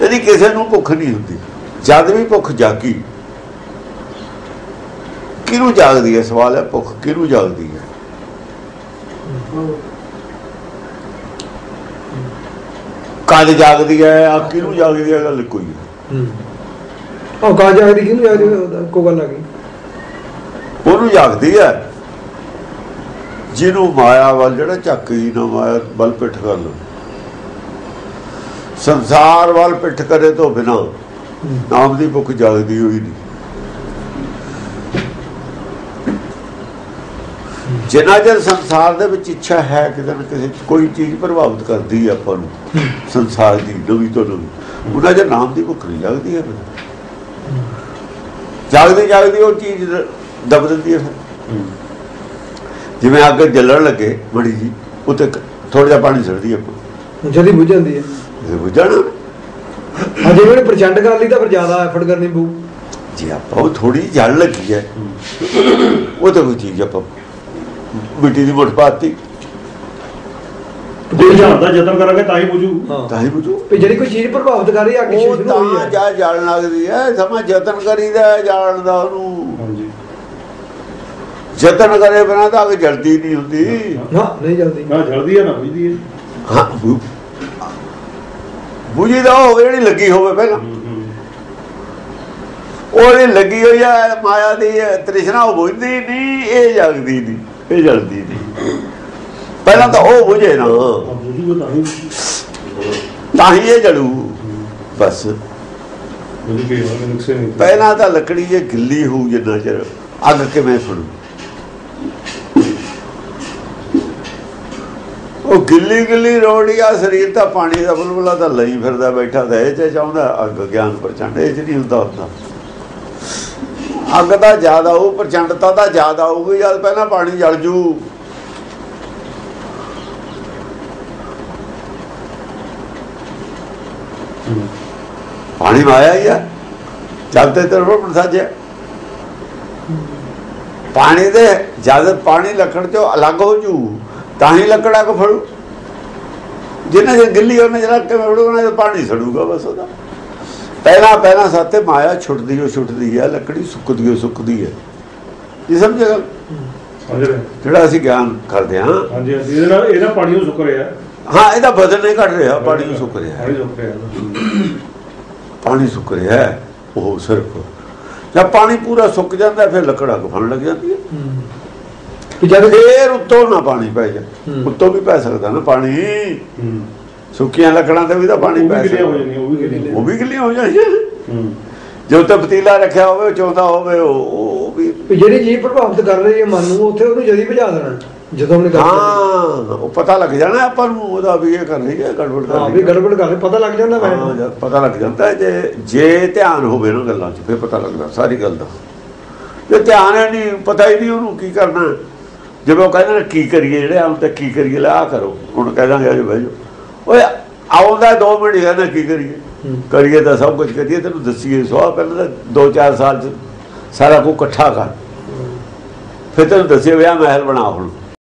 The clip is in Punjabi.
ਇਹਦੀ ਕਿਸੇ ਨੂੰ ਭੁੱਖ ਨਹੀਂ ਹੁੰਦੀ। ਜਦ ਵੀ ਭੁੱਖ ਜਾਗੀ ਕਿਹਨੂੰ ਜਾਗਦੀ ਹੈ? ਸਵਾਲ ਹੈ ਭੁੱਖ ਕਿਹਨੂੰ ਜਾਗਦੀ ਹੈ? ਕਦ ਜਾਗਦੀ ਹੈ? ਆ ਕਿਹਨੂੰ ਜਾਗਦੀ ਹੈ? ਗੱਲ ਕੋਈ ਉਹ ਕਾ ਜਾਗਦੀ ਕਿਹਨੂੰ ਜਾਗਦੀ ਕੋ ਗੱਲ ਆ ਗਈ। ਉਹਨੂੰ ਜਾਗਦੀ ਹੈ। ਜਿਹਨੂੰ ਮਾਇਆ ਵੱਲ ਜਿਹੜਾ ਝੱਕੀ ਨਾ ਮਾਇਆ ਵੱਲ। ਪਿੱਠ ਕਰ ਲੋ ਸੰਸਾਰ ਵੱਲ ਪਿੱਠ ਕਰੇ ਤੋਂ ਬਿਨਾ ਨਾਮ ਦੀ ਭੁੱਖ ਜਾਗਦੀ ਹੋਈ ਨਹੀਂ। ਜਿੰਨਾ ਚਿਰ ਸੰਸਾਰ ਦੇ ਵਿੱਚ ਇੱਛਾ ਹੈ, ਕਿਤੇ ਨਾ ਕਿਸੇ ਕੋਈ ਚੀਜ਼ ਪ੍ਰਭਾਵਿਤ ਕਰਦੀ ਹੈ ਆਪਾਂ ਨੂੰ, ਸੰਸਾਰ ਦੀ, ਨਵੀਂ ਤੋਂ ਨਵੀਂ। ਉਹਨਾਂ ਦੇ ਨਾਮ ਦੀ ਭੁੱਖ ਨਹੀਂ ਲੱਗਦੀ ਹੈ ਜਾਗਦੀ ਜਾਗਦੀ ਉਹ ਚੀਜ਼ ਦਬ ਦਿੰਦੀ ਹੈ ਫਿਰ। ਜਿਵੇਂ ਅੱਗ ਜਲਣ ਲੱਗੇ ਬੜੀ ਜੀ, ਉੱਤੇ ਥੋੜਾ ਜਿਹਾ ਪਾਣੀ ਛੱਡਦੀ ਆਪਾਂ। ਜਦੀ ਬੁੱਝ ਜਾਂਦੀ ਹੈ। ਇਹ ਬੁਝਣਾ ਹਾਂ ਜੇ ਉਹਨੇ ਪ੍ਰਚੰਡ ਕਰ ਲਈ ਤਾਂ ਫਿਰ ਜ਼ਿਆਦਾ ਐਫਰਟ ਕਰਨੀ ਪਊ। ਜੇ ਆਪਾਂ ਉਹ ਥੋੜੀ ਜਲ ਲੱਗੀ ਹੈ ਉਹ ਤਾਂ ਕੋਈ ਚੀਜ਼ ਆਪਾਂ ਮਿੱਟੀ ਦੀ ਮੁੱਠ ਪਾਤੀ। ਜੇ ਜਾਣ ਦਾ ਯਤਨ ਕਰਾਂਗੇ ਤਾਂ ਹੀ ਬੁਝੂ। ਤਾਂ ਹੀ ਬੁਝੂ। ਵੀ ਜਿਹੜੀ ਕੋਈ ਚੀਜ਼ ਪ੍ਰਭਾਵਿਤ ਕਰ ਰਹੀ ਅੱਗੇ ਉਹ ਸ਼ੁਰੂ ਹੋਈ ਤਾਂ ਹੈ। ਜਾ ਜਲਣ ਲੱਗਦੀ ਹੈ ਸਮਾਂ ਯਤਨ ਕਰੀਦਾ ਹੈ ਜਾਣ ਦਾ ਉਹਨੂੰ। ਹਾਂਜੀ। ਯਤਨ ਕਰੇ ਬਿਨਾਂ ਤਾਂ ਅੱਗ ਜਲਦੀ ਨਹੀਂ ਹੁੰਦੀ। ਹਾਂ ਨਹੀਂ ਜਲਦੀ। ਨਾ ਜਲਦੀ ਹੈ ਨਾ ਬੁਝਦੀ ਹੈ। ਹਾਂ ਬੁ- ਬੁਝੀ ਦਾ ਹੋਵੇ ਜਿਹੜੀ ਲੱਗੀ ਹੋਵੇ ਪਹਿਲਾਂ। ਉਹਦੀ ਲੱਗੀ ਹੋਈ ਹੈ ਮਾਇਆ ਦੀ ਤ੍ਰਿਸ਼ਨਾ ਉਹ ਬੁਝਦੀ ਨਹੀਂ ਇਹ ਜਗਦੀ ਨਹੀਂ ਇਹ ਜਲਦੀ ਨਹੀਂ। ਪਹਿਲਾਂ ਤਾਂ ਉਹ ਬੁਝੇ ਨਾ। ਆ ਤਾਂ ਹੀ ਇਹ ਜਲੂ। ਬਸ। ਪਹਿਲਾਂ ਤਾਂ ਲੱਕੜੀ ਜੇ ਗਿੱਲੀ ਹੋਊ ਜਿੰਨਾ ਚਿਰ ਅੱਗ ਕਿਵੇਂ ਫੜੂ ਉਹ ਗਿੱਲੀ ਗਿੱਲੀ ਰੋੜੀ ਆ, ਸਰੀਰ ਤਾਂ ਪਾਣੀ ਦਾ ਬੁਲਬੁਲਾ ਤਾਂ ਲਈ ਫਿਰਦਾ ਬੈਠਾ ਤਾਂ ਇਹ ਚ ਚਾਹੁੰਦਾ, ਅੱਗ ਗਿਆਨ ਪ੍ਰਚੰਡ, ਇਹ ਚ ਨਹੀਂ ਹੁੰਦਾ ਹੁੰਦਾ। ਅੱਗ ਦਾ ਜ਼ਿਆਦਾ ਉਹ ਪ੍ਰਚੰਡਤਾ ਦਾ ਜ਼ਿਆਦਾ ਹੋਊਗੀ, ਜਦ ਪਹਿਲਾਂ ਪਾਣੀ ਜਲ ਜੂ। ਪਾਣੀ ਮਾਇਆ ਹੀ ਆ ਚਲਤੇ ਤਰਫੋਂ ਪ੍ਰਸਾਜਿਆ ਪਾਣੀ ਦੇ, ਜਦ ਪਾਣੀ ਲੱਖਣ ਚੋਂ ਅਲੱਗ ਹੋ ਜੂ ਤਾਂ ਹੀ ਲੱਕੜਾ ਕੋ ਫੜੂ। ਜਿੰਨਾ ਜੇ ਗਿੱਲੀ ਉਹਨੇ ਜਰਾ ਕਿਵੇਂ ਫੜੂ ਉਹਨਾਂ ਪਾਣੀ ਸੜੂਗਾ ਬਸ ਉਹਦਾ। ਪਹਿਲਾਂ ਪਹਿਲਾਂ ਸਾਤੇ ਮਾਇਆ ਛੁੱਟਦੀ ਹੋ ਛੁੱਟਦੀ ਹੈ ਲੱਕੜੀ ਸੁੱਕਦੀ ਹੋ ਸੁੱਕਦੀ ਹੈ ਇਹ ਸਮਝੇ ਗੱਲ? ਜਿਹੜਾ ਅਸੀਂ ਗਿਆਨ ਕਰਦੇ ਹਾਂ। ਹਾਂਜੀ ਇਹਦੇ ਨਾਲ ਇਹਦਾ ਪਾਣੀ ਸੁੱਕ ਰਿਹਾ। ਹਾਂ ਇਹਦਾ ਵਜ਼ਨ ਨਹੀਂ ਘਟ ਰਿਹਾ ਪਾਣੀ ਸੁੱਕ ਰਿਹਾ। ਪਾਣੀ ਸੁੱਕ ਰਿਹਾ। ਪਾਣੀ ਸੁੱਕ ਰਿਹਾ ਉਹ ਸਿਰਫ। ਜਦ ਪਾਣੀ ਪੂਰਾ ਸੁੱਕ ਜਾਂਦਾ ਫਿਰ ਲੱਕੜਾ ਗਫਣ ਲੱਗ ਜਾਂਦੀ ਹੈ। ਕਿ ਜਦ ਫੇਰ ਉੱਤੋਂ ਨਾ ਪਾਣੀ ਪੈ ਜਾ। ਉੱਤੋਂ ਵੀ ਪੈ ਸਕਦਾ ਨਾ ਪਾਣੀ। ਸੁੱਕੀਆਂ ਲੱਕੜਾਂ ਤੇ ਵੀ ਤਾਂ ਪਾਣੀ ਪੈ ਵੀ ਸਕਦਾ। ਜਾਂਦੀਆਂ ਉਹ ਵੀ ਗਿੱਲੀਆਂ। ਵੀ ਹੋ ਜਾਂਦੀਆਂ ਹੂੰ ਜੇ ਉੱਤੇ ਪਤੀਲਾ ਰੱਖਿਆ ਹੋਵੇ ਚੌਂਦਾ ਹੋਵੇ ਉਹ ਵੀ ਵੀ ਜਿਹੜੀ ਚੀਜ਼ ਪ੍ਰਭਾਵਿਤ ਕਰ ਰਹੀ ਹੈ ਮਨ ਨੂੰ ਉੱਥੇ ਉਹਨੂੰ ਜਦੀ ਭਜਾ ਦੇਣਾ ਜਦੋਂ ਉਹਨੇ। ਹਾਂ ਉਹ ਪਤਾ ਲੱਗ ਜਾਣਾ ਆਪਾਂ ਨੂੰ ਉਹਦਾ ਵੀ ਇਹ ਕਰ ਰਹੀ ਹੈ ਗੜਬੜ ਕਰ ਹਾਂ। ਰਹੀ ਵੀ ਹੈ ਗੜਬੜ ਕਰ ਰਹੀ, ਪਤਾ ਲੱਗ ਜਾਂਦਾ ਹਾਂ, ਮੈਂ ਪਤਾ ਲੱਗ ਜਾਂਦਾ ਜੇ ਜੇ ਧਿਆਨ ਹੋਵੇ ਨਾ ਗੱਲਾਂ 'ਚ ਫਿਰ ਪਤਾ ਲੱਗਦਾ ਸਾਰੀ ਗੱਲ ਦਾ। ਜੇ ਧਿਆਨ ਹੈ ਨਹੀਂ ਪਤਾ ਹੀ ਨਹੀਂ ਉਹਨੂੰ ਕੀ ਕਰਨਾ। ਉਹ ਕਹਿੰਦੇ ਨੇ ਕੀ ਕਰੀਏ ਜਿਹੜੇ ਆਉਂ ਤੇ ਕੀ ਕਰੀਏ ਲੈ ਆ ਕਰੋ। ਹੁਣ ਕਹਿ ਦਾਂਗੇ ਅਜੇ ਜਾਓ। ਓਏ ਆਉਂਦਾ 2 ਮਿੰਟ ਹੀ ਨਾ ਕੀ ਕਰੀਏ। ਕਰੀਏ ਤਾਂ ਸਭ ਕੁਝ ਕਰੀਏ ਤੈਨੂੰ ਦੱਸੀਏ ਸੋ ਪਹਿਲਾਂ ਤਾਂ 2-4 ਸਾਲ ਚ ਸਾਰਾ ਕੁਝ ਇਕੱਠਾ ਕਰ। ਫਿਰ ਤੈਨੂੰ ਦੱਸਿਆ ਵਿਆਹ ਮਹਿਲ ਬਣਾ ਹੁਣ।